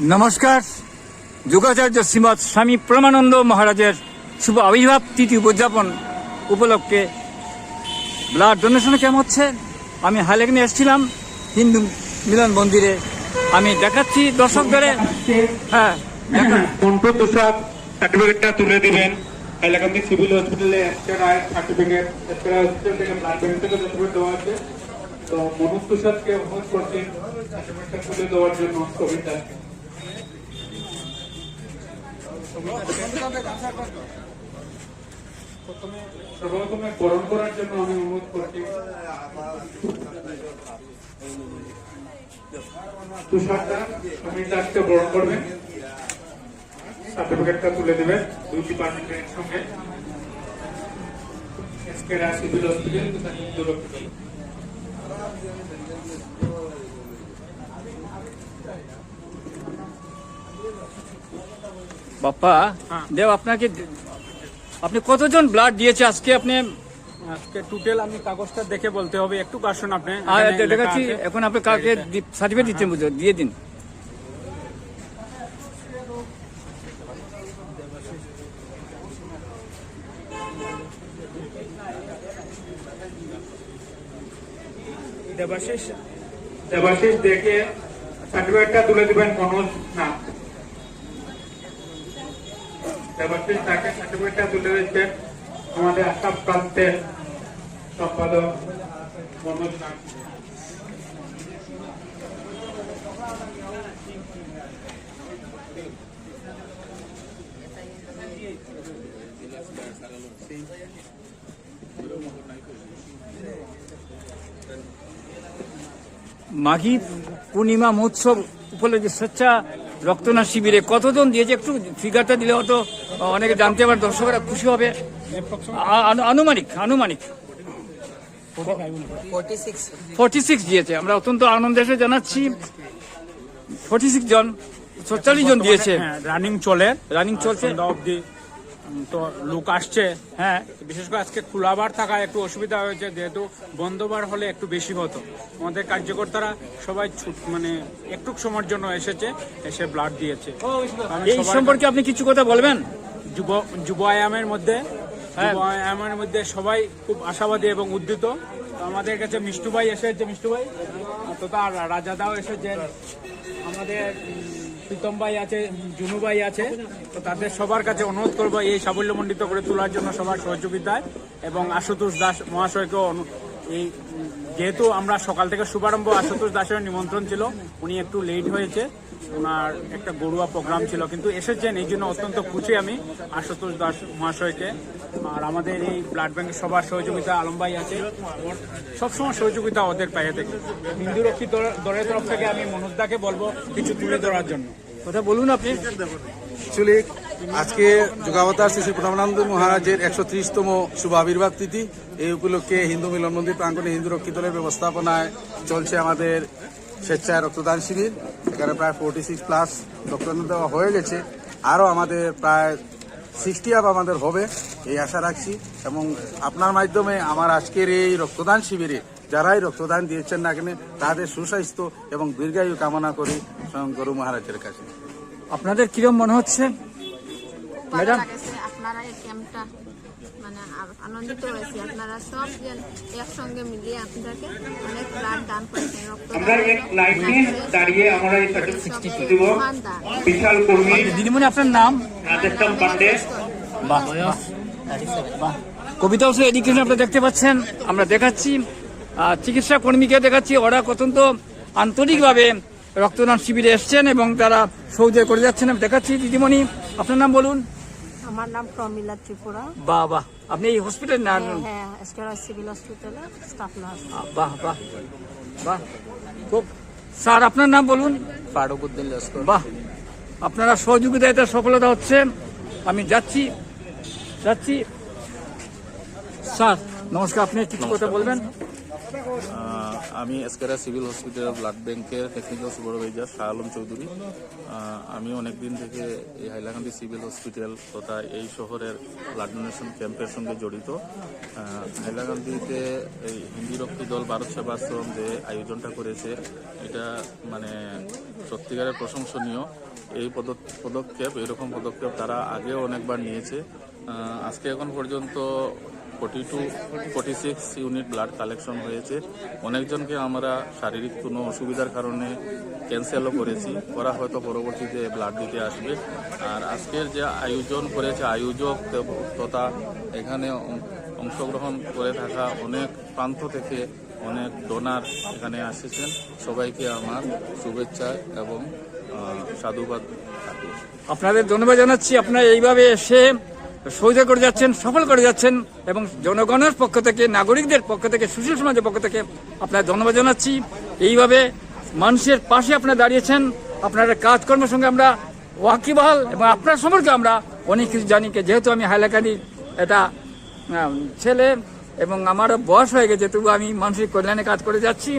নমস্কার। যোগাচার্য শ্রীমৎ স্বামী প্রমানন্দ মহারাজের শুভ আবির্ভাব তিথি উদযাপন উপলক্ষে। ব্লাড ডোনেশন ক্যাম্প হচ্ছে? আমি হাইলেগনে এসেছিলাম, হিন্দু মিলন মন্দিরে। আমি দেখাচ্ছি দর্শকদের হ্যাঁ তুষার সার্টিফিকেটটা তুলে দিবেন। হাইলাকান্দি সিভিল হসপিটালে সার্টিফিকেট হসপিটাল থেকে ব্লাড ব্যাংক থেকে সার্টিফিকেট দেওয়া আছে। তো মনোজ তুষারকে অনুরোধ করছি সার্টিফিকেটটা তুলে দেওয়ার জন্য। কবিতা সর্বপ্রথমে বরণ করার জন্য আমি অনুরোধ করছি। তুষারটা সমীর দাসকে বরণ করবেন সার্টিফিকেটটা তুলে দেবেন দুই ডিপার্টমেন্টের সঙ্গে। এসকেরা civil hospital. Hospital Bappa Deb আপনাকে আপনি কতজন ব্লাড দিয়েছে আজকে আপনি? আজকে টোটাল আমি কাগজটা দেখে বলতে হবে একটু কাশুন আপনি দেখাচ্ছি এখন আপনি কাকে সার্টিফিকেট দিচ্ছেন বুঝো দিয়ে দিন। দেবাশিস দেবাশিস দেখে সার্টিফিকেটটা তুলে দিবেন মনোজ নাথ আমাদের আসাম প্রান্তের সম্পাদক মনোজ মাঘী পূর্ণিমা মহোৎসব উপলক্ষে স্বেচ্ছা রক্তদান শিবিরে কতজন দিয়েছে? একটু ফিগারটা দিলে হয়তো অনেকে জানতে পারে দর্শকরা খুশি হবে। আনুমানিক আনুমানিক। ফর্টি সিক্স দিয়েছে। আমরা অত্যন্ত আনন্দের সাথে জানাচ্ছি। ফর্টি সিক্স জন সত্তাল্লিশ জন দিয়েছে। হ্যাঁ রানিং চলে। রানিং চলছে। উম, তো লোক আসছে হ্যাঁ বিশেষ করে আজকে খোলাবার থাকা একটু অসুবিধা হয়েছে যেহেতু বন্ধবার হলে একটু বেশি হতো। আমাদের কার্যকর্তারা সবাই ছুট মানে একটু সময়ের জন্য এসেছে এসে ব্লাড দিয়েছে। এই সম্পর্কে আপনি কিছু কথা বলবেন? যুব যুব আয়ামের মধ্যে হ্যাঁ। যুব আয়ামের মধ্যে সবাই খুব আশাবাদী এবং উদ্যত। তো আমাদের কাছে মিষ্টু ভাই এসেছে মিষ্টু ভাই। তথা রাজাদাও এসেছেন আমাদের প্রীতম ভাই আছে, জুনু ভাই আছে, তো তাদের সবার কাছে অনুরোধ করব এই সাফল্যমণ্ডিত করে তোলার জন্য সবার সহযোগিতায় এবং আশুতোষ দাস মহাশয়কেও এই যেহেতু আমরা সকাল থেকে শুভারম্ভ আশুতোষ দাসের নিমন্ত্রণ ছিল উনি একটু লেট হয়েছে। ওনার একটা গড়ুয়া প্রোগ্রাম ছিল কিন্তু এসেছেন এই জন্য অত্যন্ত খুশি আমি আশুতোষ দাস মহাশয়কে। আর আমাদের এই ব্লাড ব্যাংকের সবার সহযোগিতা আলম ভাই আছে। সবসময় সহযোগিতা ওদের পায়ে থেকে। হিন্দু রক্ষী দল- দলের তরফ থেকে আমি মনোজদাকে বলব কিছু তুলে ধরার জন্য। কথা বলুন আপনি। অ্যাকচুয়ালি আজকে যুগাবতার শ্রী প্রণবানন্দ মহারাজের একশো ত্রিশতম শুভ আবির্ভাব তিথি। এই উপলক্ষে হিন্দু মিলন মন্দির প্রাঙ্গণে হিন্দু রক্ষী দলের ব্যবস্থাপনায় চলছে আমাদের স্বেচ্ছায় রক্তদান শিবির। এখানে প্রায় ফোর্টি সিক্স প্লাস রক্তদান দেওয়া হয়ে গেছে। আরও আমাদের প্রায় সিক্সটি আপ আমাদের হবে, এই আশা রাখছি। এবং আপনার মাধ্যমে আমার আজকের এই রক্তদান শিবিরে যারাই রক্তদান দিয়েছেন না কেন, তাদের সুস্বাস্থ্য এবং দীর্ঘায়ু কামনা করি স্বয়ং গরু মহারাজের কাছে। আপনাদের কিরম মনে হচ্ছে? ভালো লাগেছে আপনারা এই ক্যাম্পটা মানে আনন্দিত হয়েছি। আপনারা সব একসঙ্গে মিলিয়ে আপনাদেরকে অনেক ব্লাড দান করেছেন রক্ত আমরা এক লাইনে দাঁড়িয়ে আমরা এই সার্টিফিকেট দিব মহান দান। বিশাল কর্মী। দিদিমণি আপনার নাম? পান্ডে। বাহ বাহ কবিতা অবশ্য এডুকেশন আপনারা দেখতে পাচ্ছেন আমরা দেখাচ্ছি। চিকিৎসা কর্মীকে দেখাচ্ছি। ওরা অত্যন্ত আন্তরিকভাবে রক্তদান শিবিরে এসছেন এবং তারা সহযোগ করে যাচ্ছেন। দেখাচ্ছি দিদিমণি আপনার নাম বলুন। আমার নাম প্রমিলা ত্রিপুরা। বাহ বাহ আপনি এই হসপিটাল না হ্যাঁ এসকেরা সিভিল হসপিটালে স্টাফ নার্স বাহ বাহ বাহ খুব স্যার আপনার নাম বলুন? ফারুকুদ্দিন লস্কর। বাহ আপনারা সহযোগিতায় এটা সফলতা হচ্ছে। আমি যাচ্ছি যাচ্ছি। স্যার নমস্কার আপনি কিছু কথা বলবেন? আমি এসকেরা সিভিল হসপিটাল ব্লাড ব্যাংকের টেকনিক্যাল সুপারভাইজার শাহ আলম চৌধুরী। আমি অনেকদিন থেকে এই হাইলাকান্দি সিভিল হসপিটাল তথা এই শহরের ব্লাড ডোনেশন ক্যাম্পের সঙ্গে জড়িত। হাইলাকান্দিতে এই হিন্দি রক্ষী দল ভারত সেবাশ্রম যে আয়োজনটা করেছে, এটা মানে সত্যিকারের প্রশংসনীয়। এই পদ- পদক্ষেপ, এরকম পদক্ষেপ তারা আগেও অনেকবার নিয়েছে। আজকে এখন পর্যন্ত forty two forty six unit blood collection হয়েছে। অনেকজনকে আমরা শারীরিক কোনো অসুবিধার কারণে ক্যান্সেলও করেছি। ওরা হয়তো পরবর্তীতে ব্লাড দিতে আসবে। আর আজকের যে আয়োজন করেছে, আয়োজক তথা এখানে অংশগ্রহণ করে থাকা অনেক প্রান্ত থেকে অনেক ডোনার এখানে এসেছেন সবাইকে আমার শুভেচ্ছা এবং সাধুবাদ আপনাদের ধন্যবাদ জানাচ্ছি। আপনারা এইভাবে এসে সহযোগ করে যাচ্ছেন, সফল করে যাচ্ছেন এবং জনগণের পক্ষ থেকে, নাগরিকদের পক্ষ থেকে, সুশীল সমাজের পক্ষ থেকে আপনার ধন্যবাদ জানাচ্ছি। এইভাবে মানুষের পাশে আপনারা দাঁড়িয়েছেন। আপনার কাজকর্মের সঙ্গে আমরা ওয়াকিবহাল এবং আপনার সম্পর্কে আমরা অনেক কিছু জানি। যেহেতু আমি হাইলাকান্দির এটা ছেলে এবং আমারও বয়স হয়ে গেছে তবু আমি মানুষের কল্যাণে কাজ করে যাচ্ছি।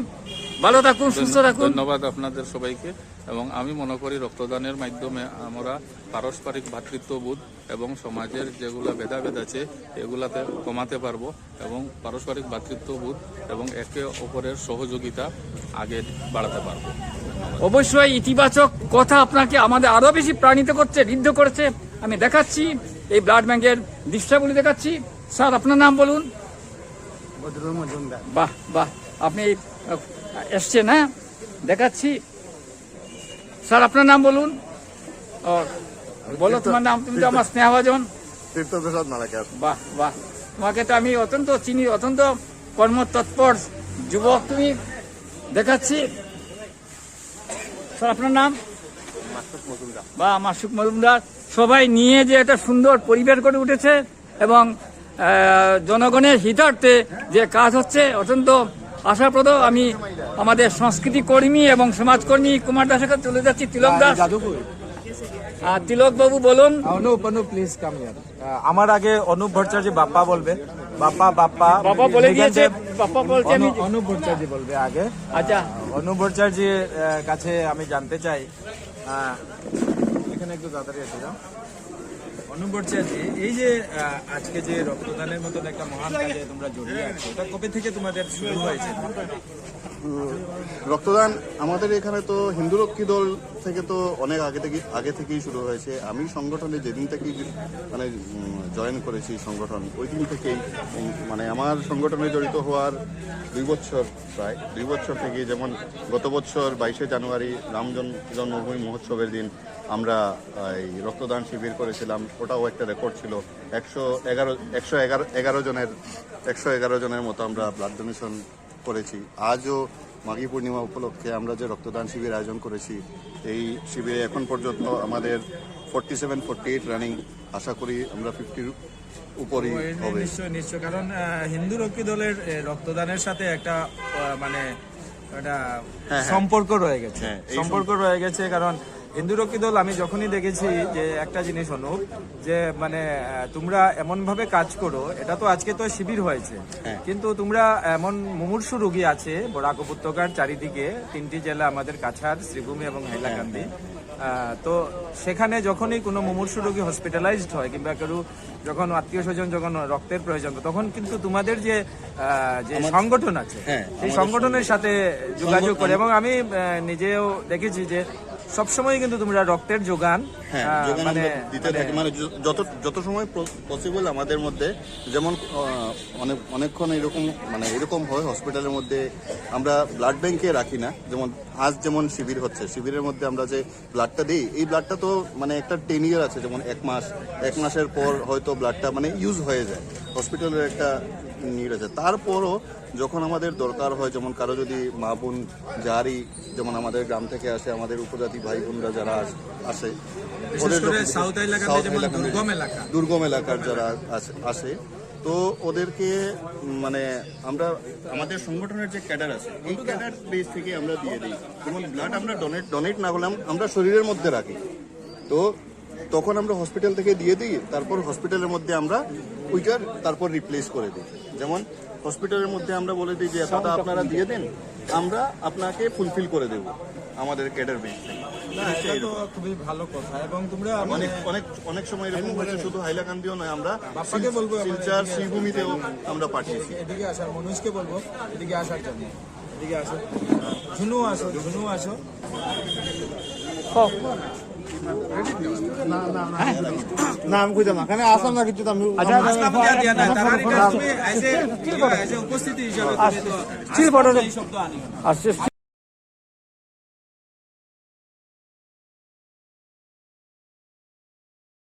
ভালো থাকুন সুস্থ থাকুন। ধন্যবাদ আপনাদের সবাইকে। এবং আমি মনে করি রক্তদানের মাধ্যমে আমরা পারস্পরিক ভ্রাতৃত্ববোধ এবং সমাজের যেগুলো ভেদাভেদ আছে এগুলাতে কমাতে পারব এবং পারস্পরিক ভ্রাতৃত্ববোধ এবং একে অপরের সহযোগিতা আগে বাড়াতে পারব। অবশ্যই ইতিবাচক কথা আপনাকে আমাদের আরও বেশি প্রাণিত করছে ঋদ্ধ করেছে। আমি দেখাচ্ছি এই ব্লাড ব্যাংকের দৃশ্যাবলী দেখাচ্ছি। স্যার আপনার নাম বলুন? বাহ বাহ আপনি আহ, এসছেন হ্যাঁ দেখাচ্ছি। স্যার আপনার নাম বলুন। বলো তোমার নাম তুমি তো আমার স্নেহভাজন। তীর্থপ্রসাদ মালাকার বাহ বাহ। তোমাকে তো আমি অত্যন্ত চিনি অত্যন্ত কর্মতৎপর যুবক তুমি। দেখাচ্ছি। স্যার আপনার নাম? বা মাসুক মজুমদার। সবাই নিয়ে যে একটা সুন্দর পরিবেশ গড়ে উঠেছে এবং জনগণের হিতার্থে যে কাজ হচ্ছে অত্যন্ত আশাপ্রদ আমি আমাদের সংস্কৃতি কর্মী এবং সমাজকর্মী কুমার দাসের কাছে চলে যাচ্ছি। তিলক দাস। আর তিলক বাবু বলুন। অনুপ অনুপ প্লিজ কাম আমার আগে অনুপ ভট্টাচার্য বাপ্পা বলবে। বাপ্পা বাপ্পা বলে দিয়েছে বাপ্পা বলছে আমি অনুপ ভট্টাচার্য বলবে আগে। আচ্ছা। অনুপ ভট্টাচার্যের কাছে আমি জানতে চাই। এখানে একটু তাড়াতাড়ি এসে যাও। এই যে আজকে যে রক্তদানের মতন একটা মহান কাজে তোমরা জড়িয়ে আছো কবে থেকে তোমাদের শুরু হয়েছে? রক্তদান আমাদের এখানে তো হিন্দু রক্ষী দল থেকে তো অনেক আগে থেকে, আগে থেকেই শুরু হয়েছে। আমি সংগঠনে যেদিন থেকেই মানে জয়েন করেছি সংগঠন, ওই দিন থেকেই মানে আমার সংগঠনে জড়িত হওয়ার দুই বছর প্রায়, দুই বছর থেকে যেমন গত বছর বাইশে জানুয়ারি রাম জন্মভূমি মহোৎসবের দিন আমরা এই রক্তদান শিবির করেছিলাম। ওটাও একটা রেকর্ড ছিল। একশো এগারো একশো এগারো এগারো জনের একশো এগারো জনের মতো আমরা ব্লাড ডোনেশন করেছি। আজও মাঘী পূর্ণিমা উপলক্ষে আমরা যে রক্তদান শিবির আয়োজন করেছি এই শিবিরে এখন পর্যন্ত আমাদের forty seven forty eight running আশা করি আমরা ফিফটির উপরই হবে। নিশ্চয় নিশ্চয়। কারণ হিন্দু রক্ষী দলের রক্তদানের সাথে একটা মানে একটা সম্পর্ক রয়ে গেছে। হ্যাঁ, সম্পর্ক রয়ে গেছে কারণ হিন্দু রক্ষী দল আমি যখনই দেখেছি যে একটা জিনিস অনুপ যে মানে তোমরা এমন ভাবে কাজ করো এটা তো আজকে তো শিবির হয়েছে। হ্যাঁ। কিন্তু তোমরা এমন মুমূর্ষু রোগী আছে বরাক উপত্যকার চারিদিকে তিনটি জেলা আমাদের কাছাড় শ্রীভূমি এবং হাইলাকান্দি। আহ, তো সেখানে যখনই কোনো মুমূর্ষু রোগী হসপিটালাইজড হয় কিংবা কেউ যখন আত্মীয় স্বজন যখন রক্তের প্রয়োজন তখন কিন্তু তোমাদের যে আহ, যে সংগঠন আছে হ্যাঁ, সেই সংগঠনের সাথে যোগাযোগ করে। এবং আমি নিজেও দেখেছি যে সবসময় কিন্তু তোমরা রক্তের যোগান হ্যাঁ মানে দিতে থাকি। মানে যত যত সময় পসিবল আমাদের মধ্যে যেমন অনেক অনেকক্ষণ এরকম মানে এরকম হয় হসপিটালের মধ্যে আমরা ব্লাড ব্যাংকে রাখি না। যেমন আজ যেমন শিবির হচ্ছে শিবিরের মধ্যে আমরা যে ব্লাডটা দিই এই ব্লাডটা তো মানে একটা টেন ইয়ার আছে যেমন এক মাস এক মাসের পর হয়তো ব্লাডটা মানে ইউজ হয়ে যায়। হসপিটালের একটা নিড আছে তারপরও যখন আমাদের দরকার হয় যেমন কারও যদি মা বোন যারই যেমন আমাদের গ্রাম থেকে আসে আমাদের উপজাতি ভাই বোনরা যারা আসে দুর্গম দুর্গম এলাকার যারা আস- আসে তো ওদেরকে মানে আমরা আমাদের সংগঠনের যে ক্যাডার আছে এই ক্যাডার বেস থেকে আমরা দিয়ে দিই। যেমন ব্লাড আমরা ডোনেট ডোনেট না করলে আমরা শরীরের মধ্যে রাখি। তো তখন আমরা হসপিটাল থেকে দিয়ে দিই তারপর হসপিটালের মধ্যে আমরা ওইটার তারপর রিপ্লেস করে দিই। যেমন হসপিটালের মধ্যে আমরা বলে দিই যে এতটা আপনারা দিয়ে দেন আমরা আপনাকে ফুলফিল করে দেব আমাদের ক্যাডার তো খুবই ভালো কথা। এবং তোমরা অনেক অনেক অনেক সময় এরকম হয়েছে শুধু হাইলাকান্দিও নয় আমরা বাপ্পাকে বলব শিলচার শ্রীভূমিতেও আমরা পাঠিয়েছি। এদিকে আসার মনোজকে বলব এদিকে আসার জন্য। এদিকে আসো। ঝুনু আসো ঝুনু আসো। না আমি কইতাম না। কেন আসাম না কিছু আমি আসলাম দিয়া দিয়া না তারা তুমি এসে উপস্থিতি হিসাবে তুমি